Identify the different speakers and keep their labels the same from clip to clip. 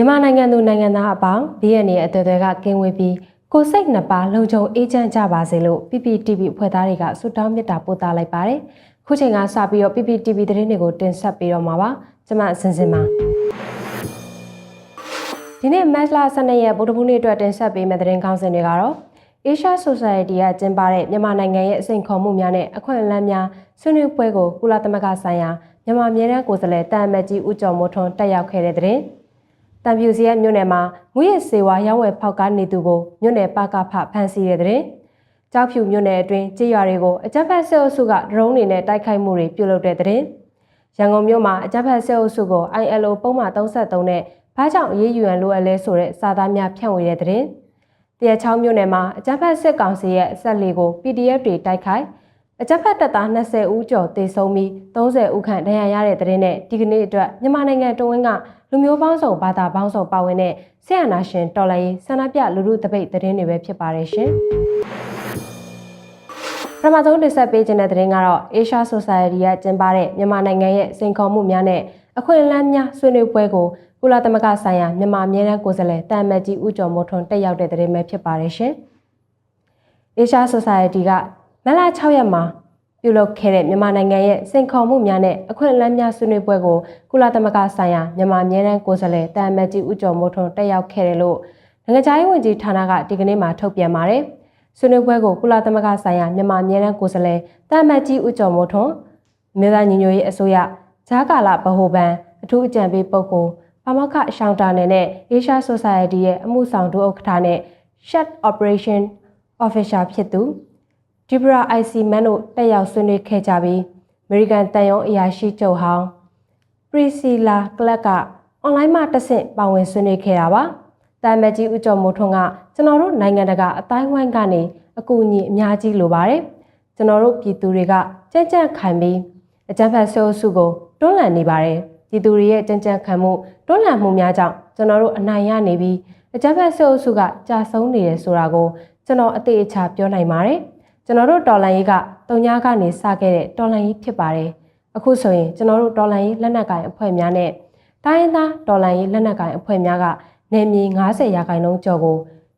Speaker 1: မြန်မာနိုင်ငံသူနိုင်ငံသားအပေါင်း BNN ရဲ့အသွေးတွေကကင်းဝေးပြီးကိုယ်စိတ်နှစ်ပါးလုံခြုံအေးချမ်းကြပါစေလို့ PPTV အဖွဲ့သားတွေကဆုတောင်းမေတ္တာပို့သလိုက်ပါတယ်။ခုချိန်ကစပြီးတော့ PPTV သတင်းတွေကိုတင်ဆက်ပေးတော့မှာပါ။ကျွန်မစင်စင်ပါဒီနေ့မတ်လ12ရက်ဗုဒ္ဓဘုနေ့အတွက်တင်ဆက်ပေးမယ့်သတင်းကောင်းစင်တွေကတော့ Asia Society ကကျင်းပတဲ့မြန်မာနိုင်ငံရဲ့အစိန်ခေါ်မှုများနဲ့အခွင့်အလမ်းများဆွေးနွေးပွဲကိုကုလသမဂ္ဂဆိုင်ရာမြန်မာအမြဲတမ်းကိုယ်စားလှယ်တာအမတ်ကြီးဦးကျော်မိုးထွန်းတက်ရောက်ခဲ့တဲ့တဲ့ တံပြူစီရဲ့မြို့နယ်မှာမွေးရစေဝါရောင်းဝယ်ဖောက်ကားနေသူကိုမြို့နယ်ပကဖဖမ်းဆီးတဲ့တဲ့ကြောက်ဖြူမြို့နယ်အတွင်းကြေးရွာတွေကိုအကြမ်းဖက်ဆဲအုပ်စုကဒရုန်းတွေနဲ့တိုက်ခိုက်မှုတွေပြုလုပ်တဲ့တဲ့ရန်ကုန်မြို့မှာအကြမ်းဖက်ဆဲအုပ်စုကို ILO ပုံမှန်33နဲ့ဘာကြောင့်အရေးယူရန်လိုအပ်လဲဆိုတဲ့စာသားများဖြန့်ဝေတဲ့တဲ့တရချောင်းမြို့နယ်မှာအကြမ်းဖက်စစ်ကောင်စီရဲ့အဆက်လေးကို PDF တွေတိုက်ခိုက်အကြမ်းဖက်တပ်သား20ဦးကျော်တေဆုံးပြီး30ဦးခန့်ဒဏ်ရာရတဲ့တဲ့နဲ့ဒီကနေ့အတွက်မြန်မာနိုင်ငံတဝင်းက လူမျိုးပေါင်းစုံဘာသာပေါင်းစုံပါဝင်တဲ့ဆရာနာရှင်တော်လိုင်းဆန္ဒပြလူလူတပိတ်သတင်းတွေပဲဖြစ်ပါတယ်ရှင်ပထမဆုံးတင်ဆက်ပေးခြင်းတဲ့သတင်းကတော့ Asia Society ကကျင်းပတဲ့မြန်မာနိုင်ငံရဲ့စိန်ခေါ်မှုများနဲ့အခွင့်အလမ်းများဆွေးနွေးပွဲကိုကုလသမဂ္ဂဆိုင်ရာမြန်မာအမြဲတမ်းကိုယ်စားလှယ်တာမတ်ကြီးဦးကျော်မိုးထွန်းတက်ရောက်တဲ့သတင်းပဲဖြစ်ပါတယ်ရှင်။ Asia Society ကမလ6ရက်မှာ ပြုလုပ်ခဲ့တဲ့မြန်မာနိုင်ငံရဲ့စိန်ခေါ်မှုများနဲ့အခွင့်အလမ်းများဆွေးနွေးပွဲကိုကုလသမဂ္ဂဆိုင်ရာမြန်မာအမြဲတမ်းကိုယ်စားလှယ်တာမတ်ကြီးဦးကျော်မိုးထွန်းတက်ရောက်ခဲ့တယ်လို့နိုင်ငံခြားရေးဝန်ကြီးဌာနကဒီကနေ့မှထုတ်ပြန်ပါတယ်။ဆွေးနွေးပွဲကိုကုလသမဂ္ဂဆိုင်ရာမြန်မာအမြဲတမ်းကိုယ်စားလှယ်တာမတ်ကြီးဦးကျော်မိုးထွန်းမြို့သားညီညွတ်ရေးအစိုးရဂျာကာလာဗဟိုဘဏ်အထူးအကြံပေးပုဂ္ဂိုလ်ပါမခရှောင်းတာနယ်နဲ့ Asia Society ရဲ့အမှုဆောင်ဒုဥက္ကဋ္ဌနဲ့ Shut Operation Officer ဖြစ်သူ ဒီဘရာ IC မန်တို့တက်ရောက်ဆွေးနွေးခဲ့ကြပြီး American တန်ယုံအရာရှိချုပ်ဟောင်း Priscilla Clark ကအွန်လိုင်းမှာတဆင့်ပါဝင်ဆွေးနွေးခဲ့တာပါ။တာမတ်ကြီးဦးကျော်မိုးထွန်းကကျွန်တော်တို့နိုင်ငံတကာအတိုင်းဝိုင်းကနေအကူအညီအများကြီးလိုပါတယ်။ကျွန်တော်တို့ပြည်သူတွေကကြံ့ကြံ့ခိုင်ပြီးအကြမ်းဖက်ဆိုးစုကိုတွန်းလှန်နေပါတယ်။ပြည်သူတွေရဲ့ကြံ့ကြံ့ခံမှုတွန်းလှန်မှုများကြောင့်ကျွန်တော်တို့အနိုင်ရနေပြီးအကြမ်းဖက်ဆိုးစုကကြာဆုံးနေတယ်ဆိုတာကိုကျွန်တော်အသေးအချာပြောနိုင်ပါတယ်။ ကျွန်တော်တို့တော်လန်ရေးကတုံညာကနေစခဲ့တဲ့တော်လန်ရေးဖြစ်ပါတယ်။အခုဆိုရင်ကျွန်တော်တို့တော်လန်ရေးလက်နက်ကိုင်အဖွဲ့များနဲ့တိုင်းရင်းသားတော်လန်ရေးလက်နက်ကိုင်အဖွဲ့များကနေမြေ90ရာခိုင်နှုန်းကျော်ကို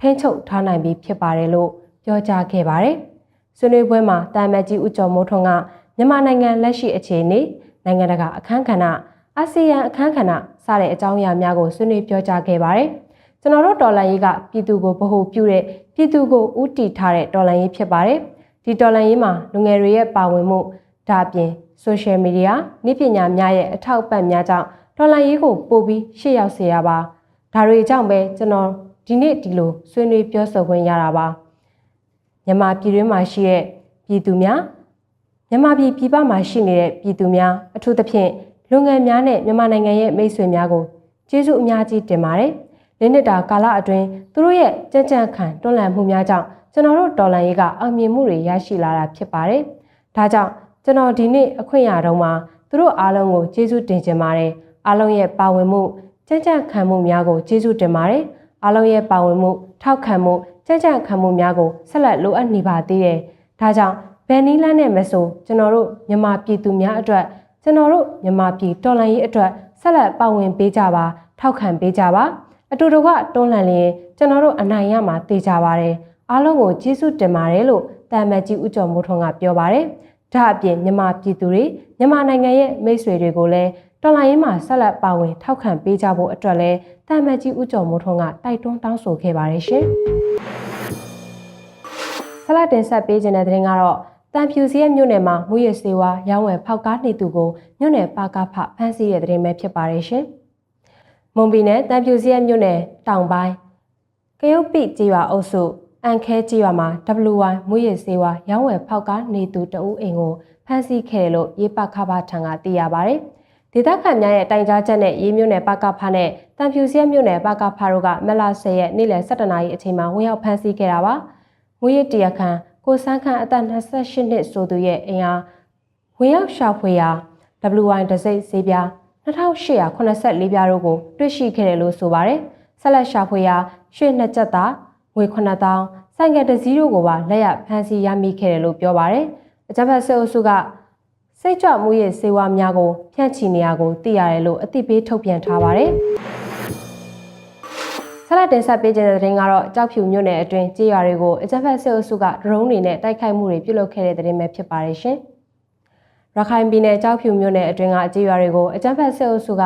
Speaker 1: ထိန်းချုပ်ထားနိုင်ပြီးဖြစ်ပါတယ်လို့ပြောကြားခဲ့ပါတယ်။ဆွေးနွေးပွဲမှာတာမတ်ကြီးဦးကျော်မိုးထွန်းကမြန်မာနိုင်ငံလက်ရှိအခြေအနေနိုင်ငံတကာအခမ်းကဏ္ဍအာဆီယံအခမ်းကဏ္ဍစတဲ့အကြောင်းအရာများကိုဆွေးနွေးပြောကြားခဲ့ပါတယ်။ ကျွန်တော်တို့ဒေါ်လာရေးကပြည်သူကိုဗဟုပြုတဲ့ပြည်သူကိုဥတီထားတဲ့ဒေါ်လာရေးဖြစ်ပါတယ်။ဒီဒေါ်လာရေးမှာလူငယ်တွေရဲ့ပါဝင်မှုဒါအပြင် social media နည်းပညာများရဲ့အထောက်အပံ့များကြောင့်ဒေါ်လာရေးကိုပို့ပြီးရှေ့ရောက်စေရပါဒါတွေကြောင့်ပဲကျွန်တော်ဒီနေ့ဒီလိုဆွေးနွေးပြောဆိုခွင့်ရတာပါမြန်မာပြည်တွင်းမှာရှိတဲ့ပြည်သူများမြန်မာပြည်ပြည်ပမှာရှိနေတဲ့ပြည်သူများအထူးသဖြင့်လူငယ်များနဲ့မြန်မာနိုင်ငံရဲ့မိတ်ဆွေများကိုကျေးဇူးအများကြီးတင်ပါတယ်။ လေးနှစ်တာကာလအတွင်းသူတို့ရဲ့ကြံ့ကြံ့ခံတွန်းလှန်မှုများကြောင့်ကျွန်တော်တို့တော်လှန်ရေးကအောင်မြင်မှုတွေရရှိလာတာဖြစ်ပါတယ်။ဒါကြောင့်ကျွန်တော်ဒီနေ့အခွင့်အရေးတုံးမှာသူတို့အားလုံးကိုကျေးဇူးတင်ကြပါတယ်။အားလုံးရဲ့ပါဝင်မှုကြံ့ကြံ့ခံမှုများကိုကျေးဇူးတင်ပါတယ်။အားလုံးရဲ့ပါဝင်မှုထောက်ခံမှုကြံ့ကြံ့ခံမှုများကိုဆက်လက်လိုအပ်နေပါသေးတယ်။ဒါကြောင့်ဘယ်နည်းလမ်းနဲ့မဆိုကျွန်တော်တို့မြန်မာပြည်သူများအတွက်ကျွန်တော်တို့မြန်မာပြည်တော်လှန်ရေးအတွက်ဆက်လက်ပါဝင်ပေးကြပါထောက်ခံပေးကြပါ အတူတူကတွန်းလှန်လျင်ကျွန်တော်တို့အနိုင်ရမှာသိကြပါတယ်အားလုံးကိုကျေးဇူးတင်ပါတယ်လို့တာမတ်ကြီးဦးကျော်မိုးထွန်းကပြောပါတယ်ဒါအပြင်မြန်မာပြည်သူတွေမြန်မာနိုင်ငံရဲ့မိတ်ဆွေတွေကိုလည်းတော်လှန်ရေးမှာဆက်လက်ပါဝင်ထောက်ခံပေးကြဖို့အတွက်လည်းတာမတ်ကြီးဦးကျော်မိုးထွန်းကတိုက်တွန်းတောင်းဆိုခဲ့ပါတယ်ရှင်ဆလတ်တင်ဆက်ပေးခြင်းတဲ့တဲ့ရင်ကတော့တန်ဖြူစီရဲ့မြို့နယ်မှာမူရစေဝါရောင်းဝယ်ဖောက်ကားနေသူကိုမြို့နယ်ပါကဖဖမ်းဆီးတဲ့တဲ့ရင်ပဲဖြစ်ပါတယ်ရှင်။ မွန်ပြည်နယ်တန်ဖြူစီရဲ့မြို့နယ်တောင်ပိုင်းကရုတ်ပိကြေးရွာအုပ်စုအန်ခဲကြေးရွာမှာ WY မူရစေဝါရောင်းဝယ်ဖောက်ကားနေသူတအူးအိမ်ကိုဖမ်းဆီးခဲ့တယ်လို့ရေးပခပါထံကသိရပါတယ်။ဒေသခံများရဲ့တိုင်ကြားချက်နဲ့ရေးမြို့နယ်ပကဖနဲ့တန်ဖြူစီရဲ့မြို့နယ်ပကဖတို့ကမက်လာ10ရက်နေ့လယ်17နာရီအချိန်မှာဝင်ရောက်ဖမ်းဆီးခဲ့တာပါ။မူရတရခန်ကိုစန်းခန့်အသက်28နှစ်ဆိုသူရဲ့အိမ်ဟာဝင်ရောက်ရှာဖွေရာ WY တစိမ့်ဈေးပြား 2884ပြားတို့ကိုတွေ့ရှိခဲ့တယ်လို့ဆိုပါတယ်။ဆက်လက်ရှာဖွေရာရွှေနှစ်ချက်သားငွေ9000ဆိုင်ကယ်တစ်စီးတို့ကိုပါလက်ရဖမ်းဆီးရမိခဲ့တယ်လို့ပြောပါတယ်။အကြမ်းဖက်စစ်အုပ်စုကစိတ်ကြွမှုရဲ့စေဝါများကိုဖြန့်ချီနေရကိုသိရတယ်လို့အသိပေးထုတ်ပြန်ထားပါတယ်။ဆက်လက်တင်ဆက်ပေးခြင်းတဲ့သတင်းကတော့ကြောက်ဖြူမြို့နယ်အတွင်းကြေးရွာတွေကိုအကြမ်းဖက်စစ်အုပ်စုကဒရုန်းတွေနဲ့တိုက်ခိုက်မှုတွေပြုလုပ်ခဲ့တဲ့သတင်းပဲဖြစ်ပါတယ်ရှင်။ ရခိုင်ပြည်နယ်ကြောက်ဖြူမြို့နယ်အတွင်းကကြေးရွာတွေကိုအကြမ်းဖက်စစ်အုပ်စုက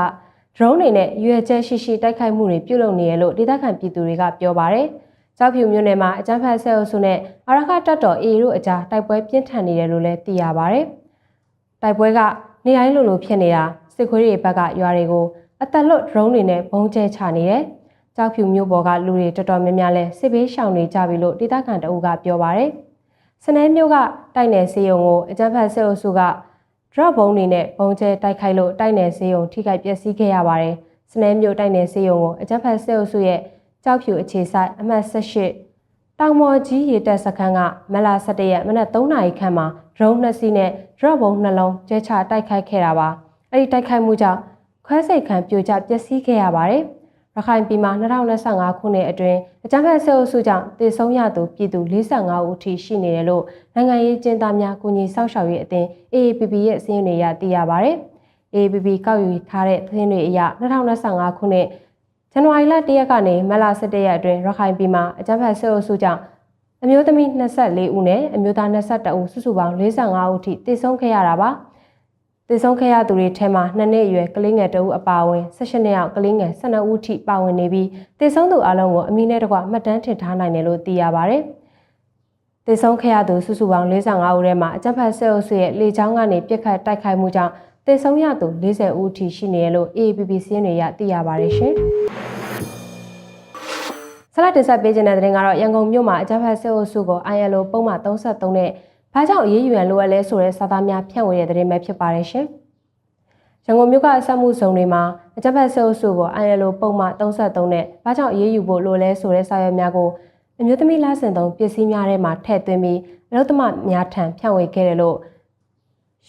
Speaker 1: ဒရုန်းတွေနဲ့ရွေချက်ရှိရှိတိုက်ခိုက်မှုတွေပြုလုပ်နေရလို့ဒေသခံပြည်သူတွေကပြောပါတယ်။ကြောက်ဖြူမြို့နယ်မှာအကြမ်းဖက်စစ်အုပ်စုနဲ့အာရခတပ်တော် AA တို့အကြားတိုက်ပွဲပြင်းထန်နေတယ်လို့လည်းသိရပါတယ်။တိုက်ပွဲကနေတိုင်းလိုလိုဖြစ်နေတာစစ်ခွေးတွေဘက်ကရွာတွေကိုအသက်လွတ်ဒရုန်းတွေနဲ့ဘုံကျဲချနေတယ်။ကြောက်ဖြူမြို့ပေါ်ကလူတွေတော်တော်များများလဲစစ်ဘေးရှောင်နေကြပြီလို့ဒေသခံတအုပ်ကပြောပါတယ်။စနဲမြို့ကတိုက်နယ်စေယုံကိုအကြမ်းဖက်စစ်အုပ်စုက drop ဘုံတွေနဲ့ဘုံကျဲတိုက်ခိုက်လို့တိုက်နယ်စေယုံထိခိုက်ပျက်စီးခဲ့ရပါတယ်။စနဲမြို့တိုက်နယ်စေယုံကိုအကြမ်းဖက်စစ်အုပ်စုရဲ့ကြောက်ဖြူအခြေဆိုင်အမှတ်18တောင်မော်ကြီးရေတက်စခန်းကမလာ17ရက်မနက်3နာရီခန့်မှာ drone နှစ်စီးနဲ့ drop ဘုံနှလုံးကျဲချတိုက်ခိုက်ခဲ့တာပါ။အဲဒီတိုက်ခိုက်မှုကြောင့်ခွဲစိတ်ခံပြိုကျပျက်စီးခဲ့ရပါတယ်။ ရခိုင်ပြည်မှာ2025ခုနှစ်အတွင်းအကြမ်းဖက်ဆဲအုပ်စုကြောင့်တည်ဆုံးရသူပြည်သူ45ဦးအထိရှိနေတယ်လို့နိုင်ငံရေးကျင်းသားများကူညီစောင့်ရှောက်ရေးအသင်း AAPP ရဲ့အစည်းအဝေးတွေရသိရပါဗျ။ AAPP ကောက်ယူထားတဲ့သတင်းတွေအရ2025ခုနှစ်ဇန်နဝါရီလ1ရက်ကနေမတ်လ17ရက်အတွင်းရခိုင်ပြည်မှာအကြမ်းဖက်ဆဲအုပ်စုကြောင့်အမျိုးသမီး24ဦးနဲ့အမျိုးသား22ဦးစုစုပေါင်း45ဦးထိတည်ဆုံးခဲ့ရတာပါ။ တည်ဆုံးခဲ့ရသူတွေထဲမှာနှစ်နှစ်အရွယ်ကလေးငယ်တဦးအပါအဝင်16နှစ်အောက်ကလေးငယ်12ဦးထိပါဝင်နေပြီးတည်ဆုံးသူအလုံးကိုအမိနဲ့တကွမှတ်တမ်းတင်ထားနိုင်တယ်လို့သိရပါဗျ။တည်ဆုံးခဲ့ရသူစုစုပေါင်း45ဦးထဲမှာအကြမ်းဖက်ဆဲအုပ်စုရဲ့လေကြောင်းကနေပြစ်ခတ်တိုက်ခိုက်မှုကြောင့်တည်ဆုံးရသူ40ဦးထိရှိနေတယ်လို့ AAPP စီးရင်တွေရသိရပါတယ်ရှင်။ဆလာတင်ဆက်ပေးခြင်းတဲ့တဲ့တင်ကတော့ရန်ကုန်မြို့မှာအကြမ်းဖက်ဆဲအုပ်စုကို ILO ပုံမှန်33နဲ့ ဘာကြောင့်အရေးယူရန်လိုအပ်လဲဆိုတဲ့စာသားများဖြန့်ဝေတဲ့သတင်းပဲဖြစ်ပါတယ်ရှင်။ရန်ကုန်မြို့ကအဆက်မှုဆောင်တွေမှာအကြမ်းဖက်ဆဲအုပ်စုကို ILO ပုံမှန်33နဲ့ဘာကြောင့်အရေးယူဖို့လိုလဲဆိုတဲ့စာရွက်များကိုအမျိုးသမီးလားစင်သုံးပစ္စည်းများထဲမှာထည့်သွင်းပြီးအလုသမများထံဖြန့်ဝေခဲ့တယ်လို့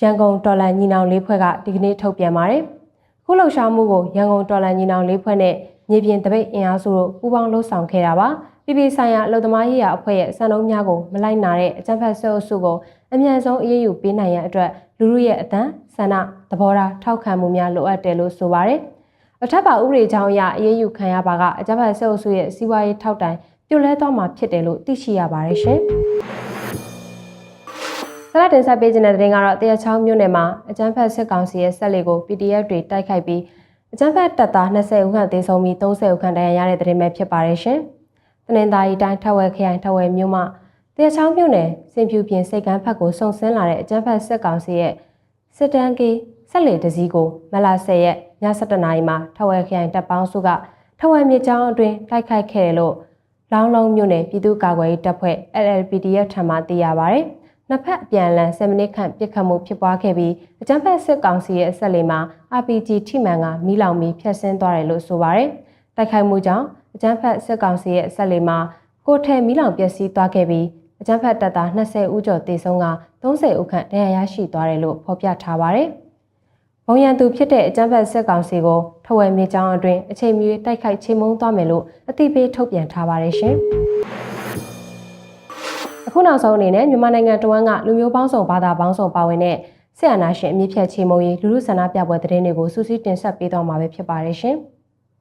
Speaker 1: ရန်ကုန်တော်လန်ညီနောင်လေးဖွဲ့ကဒီကနေ့ထုတ်ပြန်ပါတယ်။ခုလှုပ်ရှားမှုကိုရန်ကုန်တော်လန်ညီနောင်လေးဖွဲ့နဲ့မြေပြင်တပိတ်အင်အားစုတို့ပူးပေါင်းလှုပ်ဆောင်ခဲ့တာပါ။ ပြည်ပြည်ဆိုင်ရာအလုံသမားရေးရာအဖွဲ့ရဲ့စံနှုန်းများကိုမလိုက်နာတဲ့အကြံဖတ်ဆဲအုပ်စုကိုအမြန်ဆုံးအရေးယူပေးနိုင်ရန်အတွက်လူလူရဲ့အသံဆန္ဒသဘောထားထောက်ခံမှုများလိုအပ်တယ်လို့ဆိုပါတယ်။အထက်ပါဥပဒေကြောင်းအရအရေးယူခံရပါကအကြံဖတ်ဆဲအုပ်စုရဲ့စီးပွားရေးထောက်တိုင်ပြိုလဲသွားမှာဖြစ်တယ်လို့သိရှိရပါတယ်ရှင်။ဆရာတင်ဆက်ပေးခြင်းတဲ့တင်ကတော့တရချောင်းမြို့နယ်မှာအကြမ်းဖက်စစ်ကောင်စီရဲ့ဆက်လက်ကို PDF တွေတိုက်ခိုက်ပြီးအကြမ်းဖက်တပ်သား20ဦးခန့်သေဆုံးပြီး30ဦးခန့်ဒဏ်ရာရတဲ့တဲ့တင်ပဲဖြစ်ပါတယ်ရှင်။ တနင်္သာရီတိုင်းထဝယ်ခရိုင်ထဝယ်မြို့မှတရားချောင်းမြို့နယ်စင်ဖြူပြင်စိတ်ကမ်းဖက်ကိုစုံစင်းလာတဲ့အကြမ်းဖက်စစ်ကောင်စီရဲ့စစ်တမ်းကေးဆက်လေတစည်းကိုမလာ10ရက်ည7:00နာရီမှာထဝယ်ခရိုင်တပ်ပေါင်းစုကထဝယ်မြစ်ကြောင်းအတွင်းတိုက်ခိုက်ခဲ့တယ်လို့လောင်းလုံးမြို့နယ်ပြည်သူ့ကာကွယ်ရေးတပ်ဖွဲ့ LLPDF ထံမှသိရပါဗျ။နှစ်ဖက်အပြန်အလှန်10မိနစ်ခန့်ပစ်ခတ်မှုဖြစ်ပွားခဲ့ပြီးအကြမ်းဖက်စစ်ကောင်စီရဲ့ဆက်လေမှာ RPG ထိမှန်ကမီးလောင်ပြီးဖျက်ဆီးသွားတယ်လို့ဆိုပါရယ်။တိုက်ခိုက်မှုကြောင့် အကြမ်းဖက်စစ်ကောင်စီရဲ့ဆက်လေမှာကိုထဲမီလောင်ပျက်စီးသွားခဲ့ပြီးအကြမ်းဖက်တပ်သား20ဦးကျော်သေဆုံးက30ဦးခန့်ဒဏ်ရာရရှိသွားတယ်လို့ဖော်ပြထားပါတယ်။ဘုံရန်သူဖြစ်တဲ့အကြမ်းဖက်စစ်ကောင်စီကိုထဝယ်မြေကြောင်းအတွင်းအချိန်မီတိုက်ခိုက်ချိန်မုံသွားမယ်လို့အသိပေးထုတ်ပြန်ထားပါတယ်ရှင်။အခုနောက်ဆုံးအနေနဲ့မြန်မာနိုင်ငံတဝန်းကလူမျိုးပေါင်းစုံဘာသာပေါင်းစုံပါဝင်တဲ့ဆရာနာရှင်အမြင့်ဖြတ်ချေမုံရေးလူလူဆန္ဒပြပွဲသတင်းတွေကိုစူးစီးတင်ဆက်ပေးသွားမှာပဲဖြစ်ပါတယ်ရှင်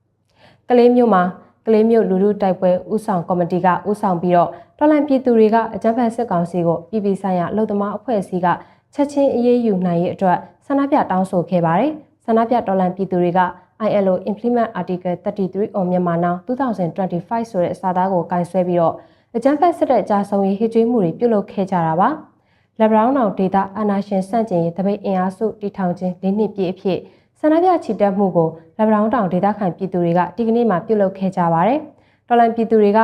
Speaker 1: ။ကလေးမျိုးမှာ ကလေးမျိုးလူလူတိုက်ပွဲဥဆောင်ကော်မတီကဥဆောင်ပြီးတော့တော်လန်ပြည်သူတွေကအကြမ်းဖက်စစ်ကောင်စီကိုပြည်ပဆိုင်ရာအလုပ်သမားအဖွဲ့အစည်းကချက်ချင်းအရေးယူနိုင်ရေးအတွက်ဆန္ဒပြတောင်းဆိုခဲ့ပါတယ်။ဆန္ဒပြတော်လန်ပြည်သူတွေက ILO Implement Article 33 on Myanmar Now 2025ဆိုတဲ့စာသားကိုကင်ဆယ်ပြီးတော့အကြမ်းဖက်စစ်တပ်ကြာဆုံးရေးဟစ်ကြွေးမှုတွေပြုလုပ်ခဲ့ကြတာပါ။လက်ဘရောင်းအောင်ဒေတာအာနာရှင်စန့်ကျင်ရေးတပိတ်အင်အားစုတီထောင်ခြင်း၄နှစ်ပြည့်အဖြစ် ဆန္ဒပြချီတက်မှုကိုလက်ဗရောင်းတောင်ဒေသခံပြည်သူတွေကဒီကနေ့မှပြုလုပ်ခဲ့ကြပါတယ်။တော်လန်ပြည်သူတွေက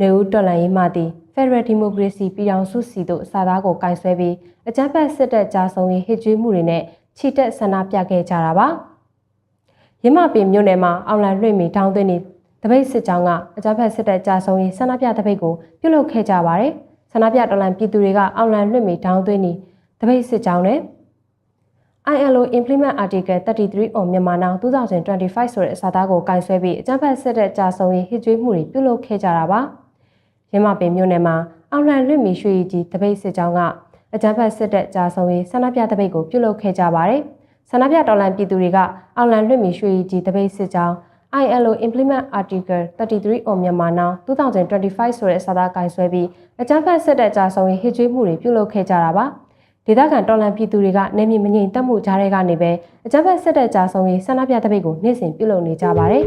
Speaker 1: နေဦးတော်လန်ရေးမှသည် Federal Democracy ပြည်အောင်စုစီတို့စာသားကိုကင်ဆယ်ပြီးအကြမ်းဖက်စစ်တပ်ကြားဆုံးရေးဟစ်ကြွေးမှုတွေနဲ့ချီတက်ဆန္ဒပြခဲ့ကြတာပါ။ရမပင်မြို့နယ်မှာအောင်လန်လွှင့်မီတောင်းသွင်းနေတပိတ်စစ်ကြောင်းကအကြမ်းဖက်စစ်တပ်ကြားဆုံးရေးဆန္ဒပြတပိတ်ကိုပြုလုပ်ခဲ့ကြပါတယ်။ဆန္ဒပြတော်လန်ပြည်သူတွေကအောင်လန်လွှင့်မီတောင်းသွင်းနေတပိတ်စစ်ကြောင်းနဲ့ ILO Implement Article 33 on Myanmar Now 2025ဆိုတဲ့အစာသားကိုကင်ဆယ်ပြီးအကြမ်းဖက်စစ်တပ်ကြာဆုံးရေးဟစ်ကြွေးမှုတွေပြုလုပ်ခဲ့ကြတာပါ။ရမပင်မြို့နယ်မှာအောင်လန်လွင့်မီရွှေကြီးတပိတ်စစ်ကြောင်းကအကြမ်းဖက်စစ်တပ်ကြာဆုံးရေးဆန္ဒပြတပိတ်ကိုပြုလုပ်ခဲ့ကြပါတယ်။ဆန္ဒပြတော်လှန်ပြည်သူတွေကအောင်လန်လွင့်မီရွှေကြီးတပိတ်စစ်ကြောင်း ILO Implement Article 33 on Myanmar Now 2025ဆိုတဲ့စာသားကိုင်ဆွဲပြီးအကြမ်းဖက်စစ်တပ်ကြားဆုံးရေးဟစ်ကြွေးမှုတွေပြုလုပ်ခဲ့ကြတာပါ ဒေသခံတော်လှန်ပြည်သူတွေကနေမြေမငြိမ်တက်မှုကြားတွေကနေပဲအကြမ်းဖက်စစ်တပ်ကြားဆုံးရေးဆန္ဒပြတပိတ်ကိုနေ့စဉ်ပြုလုပ်နေကြပါတယ်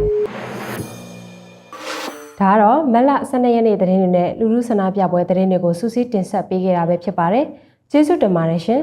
Speaker 1: ဒါကတော့မက်လ12ရက်နေ့သတင်းတွေနဲ့လူလူဆန္ဒပြပွဲသတင်းတွေကိုစူးစီးတင်ဆက်ပေးခဲ့တာပဲဖြစ်ပါတယ်ကျေးဇူးတင်ပါတယ်ရှင်